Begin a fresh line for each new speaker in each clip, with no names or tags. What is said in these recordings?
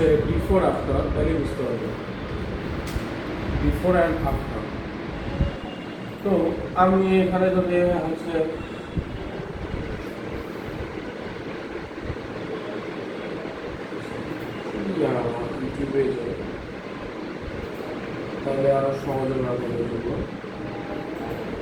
হচ্ছে before after তাহলে বুঝতে পারবে বিফোর অ্যান্ড আফটার তো আমি এখানে যদি হচ্ছে তাহলে আরও সহজে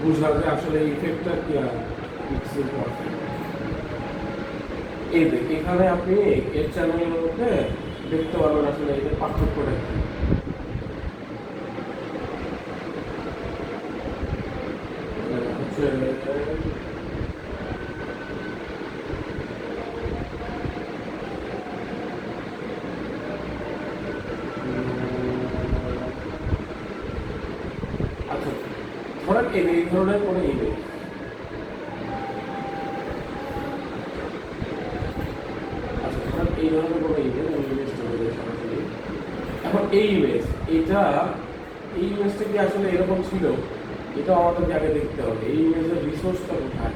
বুঝা যায় আসলে ইফেক্টটা কি আর এই দেখ এখানে আপনি এর চ্যানেলের মধ্যে দেখতে পারবেন আসলে এদের পার্থক্যটা কি? আচ্ছা এই ধরনের কোনো ইমেজ আচ্ছা এই ধরনের কোনো ইমেজ আমি ইমেজ চলে যাই সরাসরি এখন এই ইমেজ এটা এই ইমেজটা কি আসলে এরকম ছিল। এটা আমাদেরকে আগে দেখতে হবে। এই ইমেজের রিসোর্সটা কোথায়?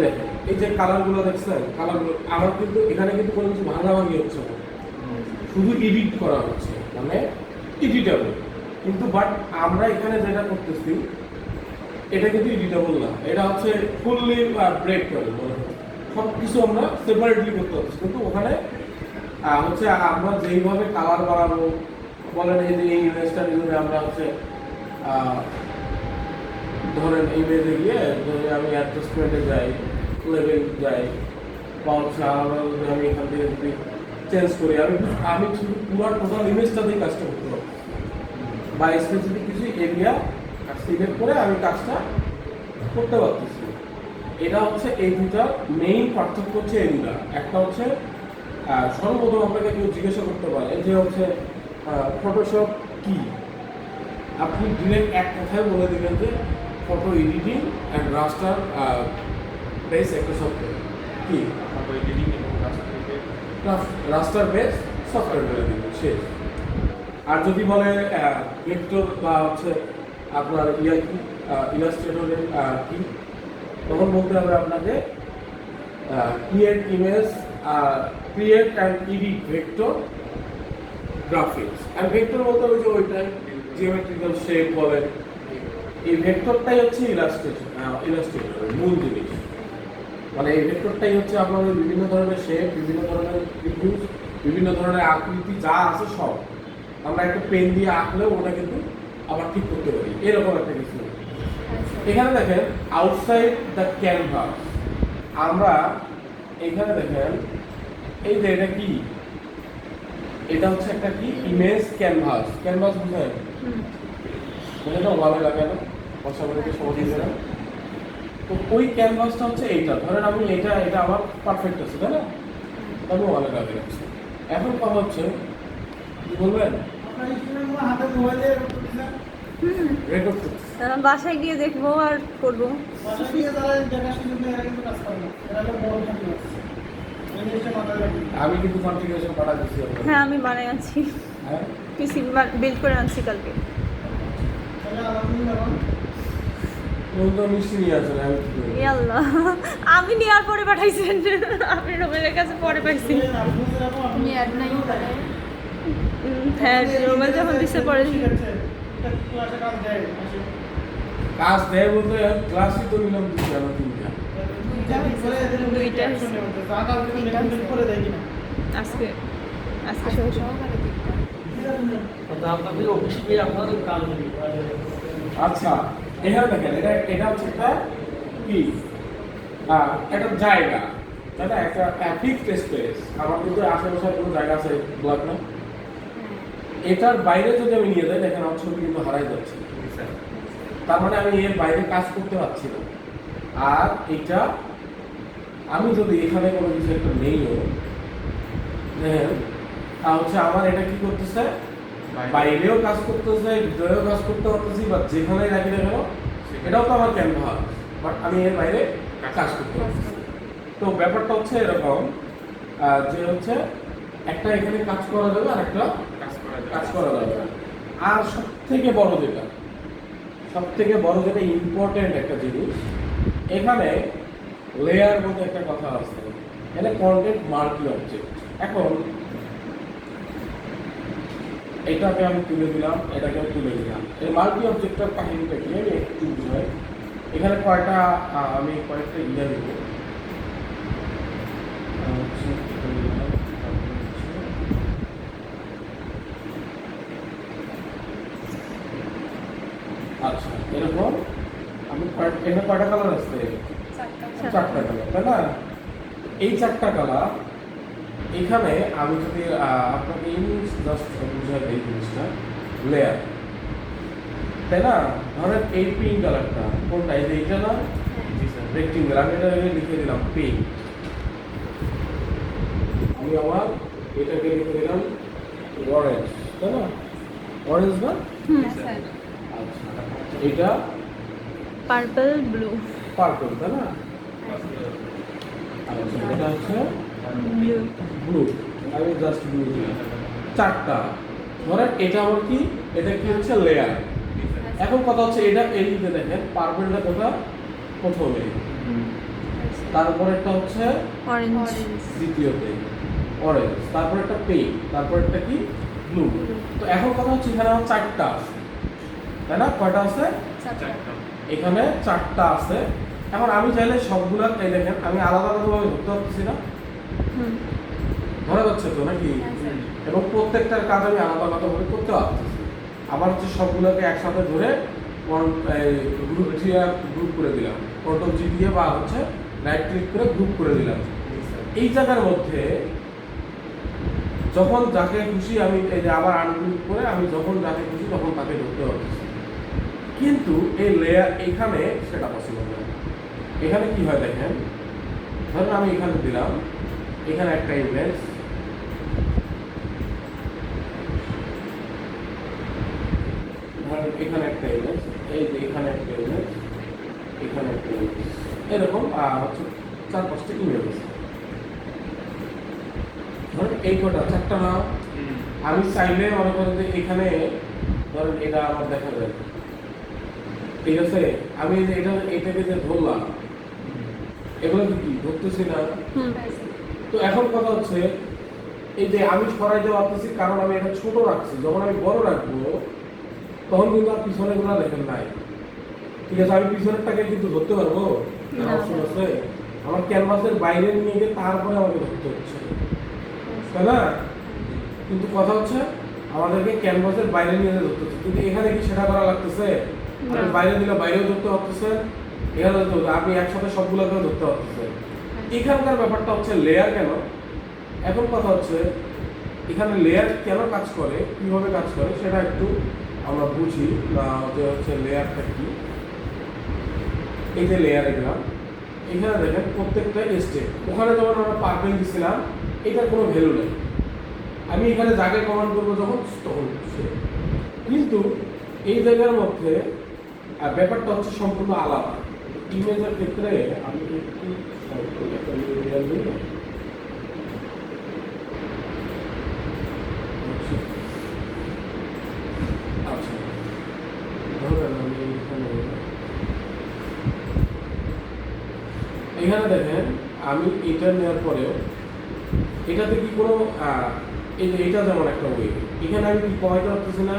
দেখেন, এই যে কালারগুলো দেখছেন কালারগুলো আমার কিন্তু এখানে কিন্তু কোনো কিছু ভাঙাভাঙি হচ্ছে না। শুধু এডিট করা হচ্ছে মানে এডিটেবল কিন্তু বাট আমরা এখানে যেটা করতেছি, এটা কিন্তু এডিটেবল না। এটা হচ্ছে ফুললি ব্রেক করে সব কিছু আমরা সেপারেটলি করতে হচ্ছে কিন্তু ওখানে হচ্ছে আমরা যেইভাবে কালার বাড়াবো বলেন এই যে এই ইমেজটা নিয়ে আমরা হচ্ছে ধরেন এই মেজে গিয়ে যদি আমি অ্যাডজাস্টমেন্টে যাই লেভেল যাই, বা হচ্ছে যদি আমি এখান থেকে যদি চেঞ্জ করি আমি আমি শুধু পুরো টোটাল ইমেজটাতেই কাজটা করতে পারব। বা স্পেসিফিক কিছু এরিয়া সিলেক্ট করে আমি কাজটা করতে পারতেছি। এটা হচ্ছে এই দুটার মেইন পার্থক্য হচ্ছে এগুলা একটা হচ্ছে সর্বপ্রথম আপনাকে কেউ জিজ্ঞাসা করতে পারে যে হচ্ছে ফটোশপ কি? আপনি ডিরেক্ট এক কথায় বলে দেবেন যে photo editing and raster base একটা সফটওয়্যার কি?
ফটো এডিটিং এবং
রাস্টার বেস সফটওয়্যার বলে দিবেন শেষ। আর যদি বলে ভেক্টর বা হচ্ছে আপনার ইয়া কি ইলাস্ট্রেটরের কি? তখন বলতে হবে আপনাকে create image create and edit vector graphics R vector বলতে হবে যে ওইটাই জিওমেট্রিক্যাল শেপ বলেন এই ভেক্টরটাই হচ্ছে ইলাস্ট্রেশন ইলাস্ট্রেটরের মূল জিনিস। মানে এই ভেক্টরটাই হচ্ছে আপনাদের বিভিন্ন ধরনের শেপ বিভিন্ন ধরনের রিভিউজ বিভিন্ন ধরনের আকৃতি, যা আছে সব। আমরা একটা পেন দিয়ে আঁকলেও ওটা কিন্তু আবার ঠিক করতে পারি। এরকম একটা কিছু। এখানে দেখেন আউটসাইড দ্য ক্যানভাস আমরা এখানে দেখেন এই যে এটা কি? এটা হচ্ছে একটা কি? ইমেজ ক্যানভাস ক্যানভাস বুঝেন বুঝে না ভালো লাগে না? বর্ষা বাড়িতে সহজ হয়ে না তো ওই ক্যানভাসটা হচ্ছে এইটা। ধরেন আমি এটা এটা আমার পারফেক্ট আছে তাই না? আমি ভালো লাগে। রাখছি এখন কথা হচ্ছে কি বলবেন?
আপনার হাতে মোবাইলে
বাসায় গিয়ে দেখব আর করব।
আমি কিন্তু কনফিগারেশন পাঠা দিচ্ছি
হ্যাঁ আমি বানাই আছি পিসি বিল্ড করে আনছি কালকে।
আমি
নেওয়ার পরে পাঠাইছেন আপনি রোমেলের কাছে পরে পাইছি। হ্যাঁ রোবেল যখন দিচ্ছে পরে
কাজ দেয়
বলতে ক্লাসই তো নিলাম তিনটা।
দুইটা দেয় কিনা
আজকে সহ
সহকারে
নেই।
আচ্ছা এখানে দেখেন এটা এটা হচ্ছে একটা কি? একটা জায়গা। তাই না? একটা ফিক্সড স্পেস আমার কিন্তু আশেপাশে কোনো জায়গা আছে ব্লক না এটার বাইরে যদি আমি নিয়ে যাই দেখেন আমার ছবি কিন্তু হারাই যাচ্ছে। তার মানে আমি এর বাইরে কাজ করতে পারছি না। আর এটা আমি যদি এখানে কোনো কিছু একটা নেইও দেখেন তা হচ্ছে আমার এটা কি করতেছে? বাইরেও কাজ করতেছে ভিতরেও কাজ করতে পারতেছি বা যেখানে রাখি না কেন এটাও তো আমার ক্যানভাস বাট আমি এর বাইরে কাজ করতে পারতেছি। তো ব্যাপারটা হচ্ছে এরকম যে হচ্ছে একটা এখানে কাজ করা যাবে আর একটা
কাজ করা
কাজ আর সব থেকে বড় যেটা সব থেকে বড় যেটা ইম্পর্টেন্ট একটা জিনিস, এখানে লেয়ার বলতে একটা কথা আছে। এখানে কন্টেন্ট মাল্টি অবজেক্ট এখন, এটাকে আমি তুলে দিলাম, এটাকে আমি তুলে দিলাম। এই মাল্টি অবজেক্টের কাহিনীটা কি? একটু বুঝাই। এখানে কয়টা আমি কয়েকটা ইয়ে দেব আহ, হচ্ছে, এটা দিলাম, তারপরে হচ্ছে, আচ্ছা এরকম আমি কয়েক- এখানে কয়টা কালার আছে? চারটা কালার তাই না? এই চারটা কালার এখানে আমি যদি আপনাকে ইংলিশ জাস্ট বুঝাই এই জিনিসটা লেয়ার তাই না? ধরেন এই পিঙ্ক কালারটা কোনটা? এই যে এইটা না? রেক্টিঙ্গেল আমি এটা লিখে দিলাম পিঙ্ক আমি আমার এটাকে লিখে দিলাম অরেঞ্জ তাই না? অরেঞ্জ না? আচ্ছা এটা
পার্পল ব্লু।
পার্পল তাই না? আচ্ছা এটা হচ্ছে
ব্লু।
ব্লু আমি জাস্ট ব্লু দিলাম চারটা। ধরেন এটা আমার কি? এটা কি হচ্ছে লেয়ার এখন কথা হচ্ছে এটা এই যে দেখেন পার্পলটা কোথা প্রথমে। তারপর একটা হচ্ছে
অরেঞ্জ
দ্বিতীয়তে। অরেঞ্জ তারপর একটা পিঙ্ক তারপর একটা কি? ব্লু তো এখন কথা হচ্ছে এখানে আমার চারটা আছে। তাই না? কয়টা আছে?
চারটা।
এখানে চারটা আছে। এখন আমি চাইলে সবগুলা এই দেখেন আমি আলাদা আলাদাভাবে ধরতে পারতেছি না। ধরা যাচ্ছে তো নাকি? এবং প্রত্যেকটার কাজ আমি আলাদা আলাদাভাবে করতে পারতেছি। আবার হচ্ছে সবগুলোকে একসাথে ধরে গ্রুপ দিয়ে গ্রুপ করে দিলাম। কন্ট্রোল জি দিয়ে বা হচ্ছে রাইট ক্লিক করে গ্রুপ করে দিলাম। এই জায়গার মধ্যে যখন যাকে খুশি আমি যে আবার আনগ্রুপ করে আমি যখন যাকে খুশি তখন তাকে ধরতে পারতেছি। কিন্তু এই লেয়ার এখানে সেটা পসিবল না। এখানে কি হয় দেখেন? ধরুন আমি এখানে দিলাম এখানে একটা ইমেজ ধরেন এখানে একটা ইমেজ এই যে এখানে একটা ইমেজ এখানে একটা ইমেজ এরকম হচ্ছে চার পাঁচটা ইমেজ আছে ধরেন এই কটা চারটা না আমি চাইলে মনে করেন যে এখানে ধরেন এটা আমার দেখা যায়। ঠিক আছে? আমি এটা এটাকে যে ধরলাম এগুলো কি? ধরতেছি না? তো এখন কথা হচ্ছে এই যে আমি সরাইতে পারতেছি কারণ আমি এটা ছোট রাখছি। যখন আমি বড় রাখব তখন কিন্তু আর পিছনেরগুলা নাই। ঠিক আছে আমি পিছনেরটাকে কিন্তু ধরতে পারব?
না।
অপশন আছে? আমার ক্যানভাসের বাইরে নিয়ে গিয়ে তারপরে আমাকে ধরতে হচ্ছে। তাই না? কিন্তু কথা হচ্ছে আমাদেরকে ক্যানভাসের বাইরে নিয়ে ধরতে হচ্ছে। কিন্তু এখানে কি সেটা করা লাগতেছে। বাইরে দিলে বাইরেও ধরতে পারতেছেন এখানে ধরতে হচ্ছে আপনি একসাথে সবগুলোকেও ধরতে পারতেছেন। এখানকার ব্যাপারটা হচ্ছে লেয়ার কেন? এখন কথা হচ্ছে এখানে লেয়ার কেন কাজ করে কীভাবে কাজ করে সেটা একটু আমরা বুঝি। না যে হচ্ছে লেয়ারটা কি? এই যে লেয়ার গেলাম এখানে দেখেন প্রত্যেকটা স্টেপ ওখানে যেমন আমরা পার্পেল দিছিলাম এটার কোনো ভ্যালু নেই। আমি এখানে যাকে কমান্ড করব যখন তখন সে। কিন্তু এই জায়গার মধ্যে আহ, ব্যাপারটা হচ্ছে সম্পূর্ণ আলাদা ইমেজের ক্ষেত্রে আমি একটু? আচ্ছা এখানে দেখেন আমি এটা নেওয়ার পরেও এটাতে কি কোনো এই এটা যেমন একটা ওয়ে এখানে আমি কি কমাইতে পারতেছি না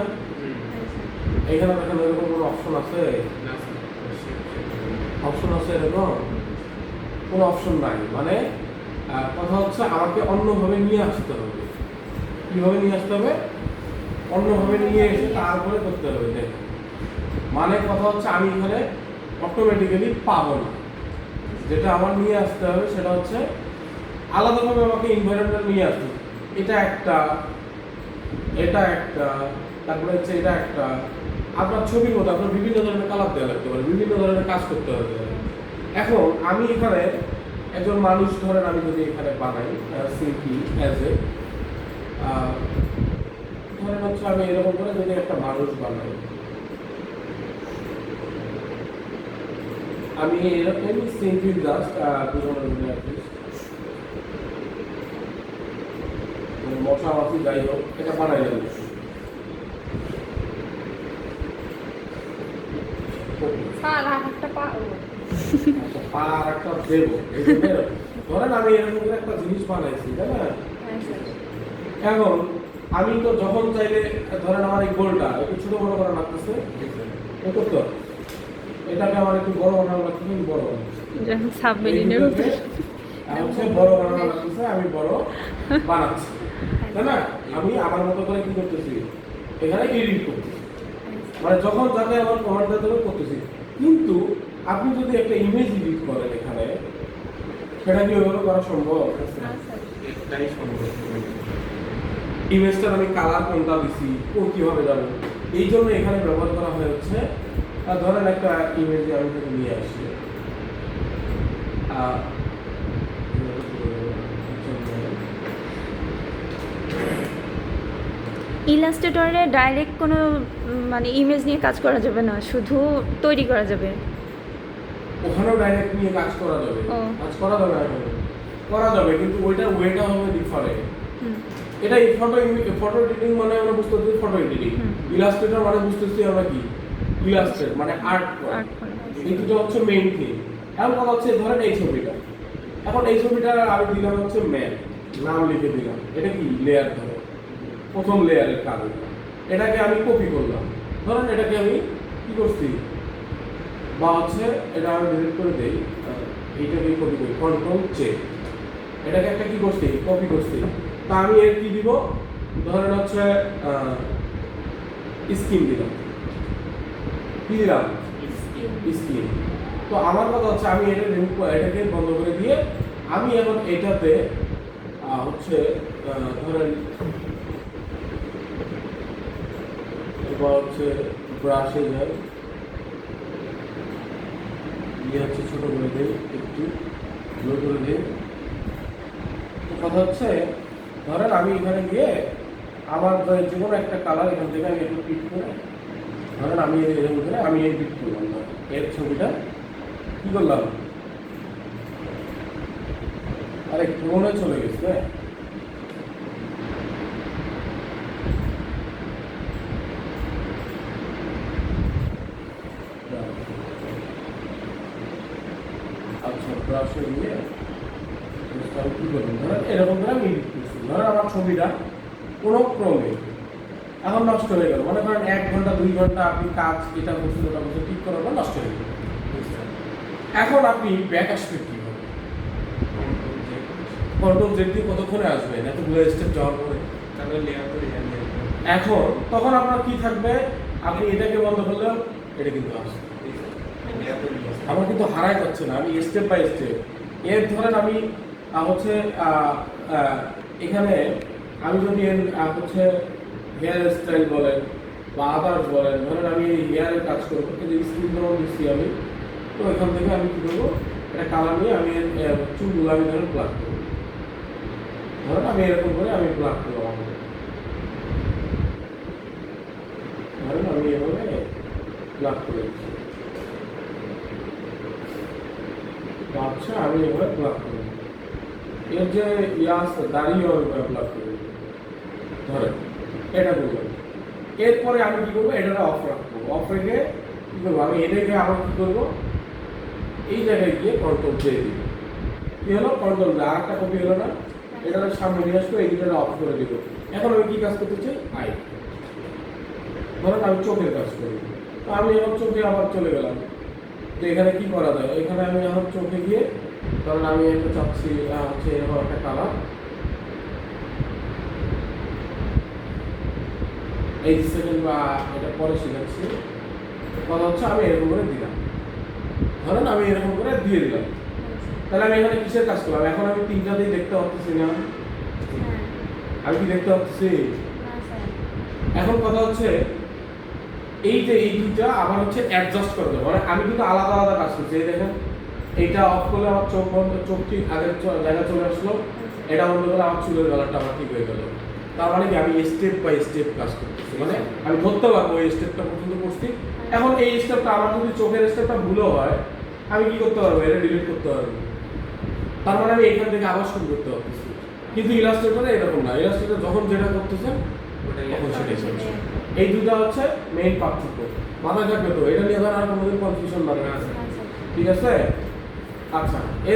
এখানে দেখেন এরকম কোনো অপশন আছে? অপশন আছে এরকম? কোনো অপশন নাই। মানে কথা হচ্ছে আমাকে অন্যভাবে নিয়ে আসতে হবে। কীভাবে নিয়ে আসতে হবে? অন্যভাবে নিয়ে এসে তারপরে করতে হবে দেখ মানে কথা হচ্ছে আমি এখানে অটোমেটিক্যালি পাবো না। যেটা আমার নিয়ে আসতে হবে সেটা হচ্ছে আলাদাভাবে আমাকে ইনভায়রনমেন্ট নিয়ে আসতে এটা একটা এটা একটা তারপরে হচ্ছে এটা একটা আপনার ছবির মতো আপনার বিভিন্ন ধরনের কালার দেওয়া লাগতে পারে, বিভিন্ন ধরনের কাজ করতে হবে। এখন আমি এখানে একজন মানুষ, ধরেন আমি যদি এখানে বানাই সিম্পলি অ্যাজ এ ধরেন হচ্ছে আমি এরকম করে যদি একটা মানুষ বানাই, আমি এরকম জন্য আর মশা মাছি যাই হোক, এটা বানাই যাবে
স্যার আর একটা পা
পা আর একটা দেবো। এই জন্য এরকম। ধরেন আমি এরকম করে একটা জিনিস বানাইছি তাই না?
হ্যাঁ
এখন আমি তো যখন চাইলে ধরেন আমার এই গোলটা একটু ছোট বড় করা লাগতেছে এটাকে আমার একটু বড় বানানো লাগতেছে বড়
সাবমেরিনের
আমি বড় বানানো লাগতেছে আমি বড় বানাচ্ছি। তাই না? আমি আমার মতো করে কি করতেছি? এখানে এডিট করতেছি। মানে যখন যাকে আমার কমান্ড হবে করতেছি। কিন্তু আপনি যদি একটা ইমেজ এডিট করেন এখানে সেটা কি ওইভাবে করা সম্ভব?
এটাই সম্ভব।
ইমেজটার আমি কালার কোনটা দিছি ও কীভাবে জানব এই জন্য এখানে ব্যবহার করা হয় হচ্ছে ধরেন একটা ইমেজ আমি যদি নিয়ে আসি। আহ,
ইলাস্ট্রেটরে ডাইরেক্ট কোনো মানে ইমেজ নিয়ে কাজ করা যাবে না শুধু তৈরি করা যাবে।
ওখানেও ডাইরেক্ট নিয়ে কাজ করা যাবে। কাজ করা যাবে করা যাবে কিন্তু ওইটার ওয়েটা হবে ডিফারেন্ট এটা এই ফটো ফটো এডিটিং মানে আমরা বুঝতে পারছি ফটো এডিটিং ইলাস্ট্রেটর মানে বুঝতেছি আমরা কি? ইলাস্ট্রেট মানে আর্ট করা। এই দুটো হচ্ছে মেইন থিং এখন কথা হচ্ছে ধরেন এই ছবিটা। এখন এই ছবিটা আমি দিলাম হচ্ছে ম্যাপ নাম লিখে দিলাম। এটা কি? লেয়ার ধরো। প্রথম লেয়ারের কাজ এটাকে আমি কপি করলাম। ধরেন এটাকে আমি কি করছি? বা হচ্ছে এটা আমি ডিলিট করে দেই। এইটাকে কপি করি। কন্ট্রোল চেক এটাকে একটা কি করছি? কপি করছি। তা আমি এর কি দিব? ধরেন হচ্ছে স্কিম দিলাম। কি দিলাম? স্কিম তো আমার কথা হচ্ছে আমি এটা করে- এটাকে বন্ধ করে দিয়ে আমি এখন এটাতে হচ্ছে ধরেন এবার হচ্ছে ব্রাশে যাই ইয়ে হচ্ছে ছোট করে দেই একটু লো করে দিই তো কথা হচ্ছে ধরেন আমি এখানে গিয়ে আমার যে কোনো একটা কালার এখান থেকে আমি একটু পিক করে ধরেন আমি এরকম করে আমি এই পিক করলাম ধরেন, এর ছবিটা কি করলাম? আরে ক্রোনে চলে গেছে জিনিসটা আমি কি করলাম ধরেন এরকম করে আমি edit করছি ধরেন আমার ছবিটা কোনো ক্রমে এখন নষ্ট হয়ে গেল। মনে করেন এক ঘণ্টা দুই ঘণ্টা আপনি কাজ এটা করছেন ওটা করছেন ঠিক করার পর নষ্ট হয়ে গেল। এখন আপনি ব্যাক আসবেন কীভাবে? কন্ট্রোল জেড দিয়ে কতক্ষণে আসবেন? এতগুলো স্টেপ যাওয়ার পরে?
তাহলে লেয়ার করে
এখন তখন আপনার কি থাকবে? আপনি এটাকে বন্ধ করলেও এটা কিন্তু আসবে।
করে
আমার কিন্তু হারাই যাচ্ছে না, আমি স্টেপ বাই স্টেপ এর ধরেন আমি হচ্ছে এখানে আমি যদি এর হচ্ছে হেয়ার স্টাইল বলেন বা আদার্স বলেন, ধরেন আমি হেয়ারের কাজ করব কিন্তু স্কিন ধরুন দিচ্ছি আমি, তো এখান থেকে আমি কী করব, একটা কালার নিয়ে আমি চুলগুলো আমি ধরেন প্লাক করব। ধরেন আমি এরকম করে আমি প্লাক করব আমার। ধরেন আমি এভাবে প্লাক করে দিচ্ছি। আচ্ছা আমি এভাবে প্লাগ করি এর যে ইয়ে আছে, দাঁড়িয়ে আমি এভাবে প্লাগ করি ধরেন, এটা করলাম এরপরে আমি কি করব? এটাকে অফ রাখব। অফ রেখে কি করব? আমি এটাকে আবার কি করব? এই জায়গায় গিয়ে কন্ট্রোল দিয়ে দিব। কি হলো? কন্ট্রোল আর একটা কপি হলো না। এটাকে সামনে নিয়ে আসব, এই দুটোটা অফ করে দিব। এখন আমি কি কাজ করতে চাই? আই ধরেন আমি চোখের কাজ করি। তো আমি এখন চোখে আবার চলে গেলাম। তো এখানে কি করা যায়? এখানে আমি এখন চোখে গিয়ে কারণ আমি একটা চাচ্ছি হচ্ছে এরকম একটা কালার এই সেকেন্ড বা এটা পরে শিখাচ্ছি কথা হচ্ছে আমি এরকম করে দিলাম। ধরেন আমি এরকম করে দিয়ে দিলাম। তাহলে আমি এখানে কিসের কাজ করলাম? এখন আমি তিনটাতেই দেখতে পাচ্ছি না।
হ্যাঁ।
আমি কি দেখতে পাচ্ছি এখন কথা হচ্ছে এই যে এই দুইটা আবার হচ্ছে অ্যাডজাস্ট করে দেবো। মানে আমি কিন্তু আলাদা আলাদা কাজ করছি। এই দেখেন এইটা অফ করলে আমার চোখ বন্ধ চোখ ঠিক আগের জায়গায় চলে আসলো। এটা বন্ধ করলে আমার চুলের কালারটা আমার ঠিক হয়ে গেল। তার মানে কি আমি স্টেপ বাই স্টেপ কাজ করতেছি। মানে আমি ধরতে পারব এই স্টেপটা পর্যন্ত করছি। এখন এই স্টেপটা আমার যদি চোখের স্টেপটা ভুলও হয় আমি কি করতে পারব? এটা ডিলিট করতে পারব। তার মানে আমি এখান থেকে আবার শুরু করতে পারতেছি। কিন্তু ইলাস্ট্রেটরে এরকম না। ইলাস্ট্রেটর যখন যেটা করতেছেন
ওটাই
সেটাই। এই দুটা হচ্ছে মেইন পার্থক্য। মাথায় থাকবে তো? এটা নিয়ে ধর আর কোনোদিন কনফিউশন না
না,
ঠিক আছে? আচ্ছা এর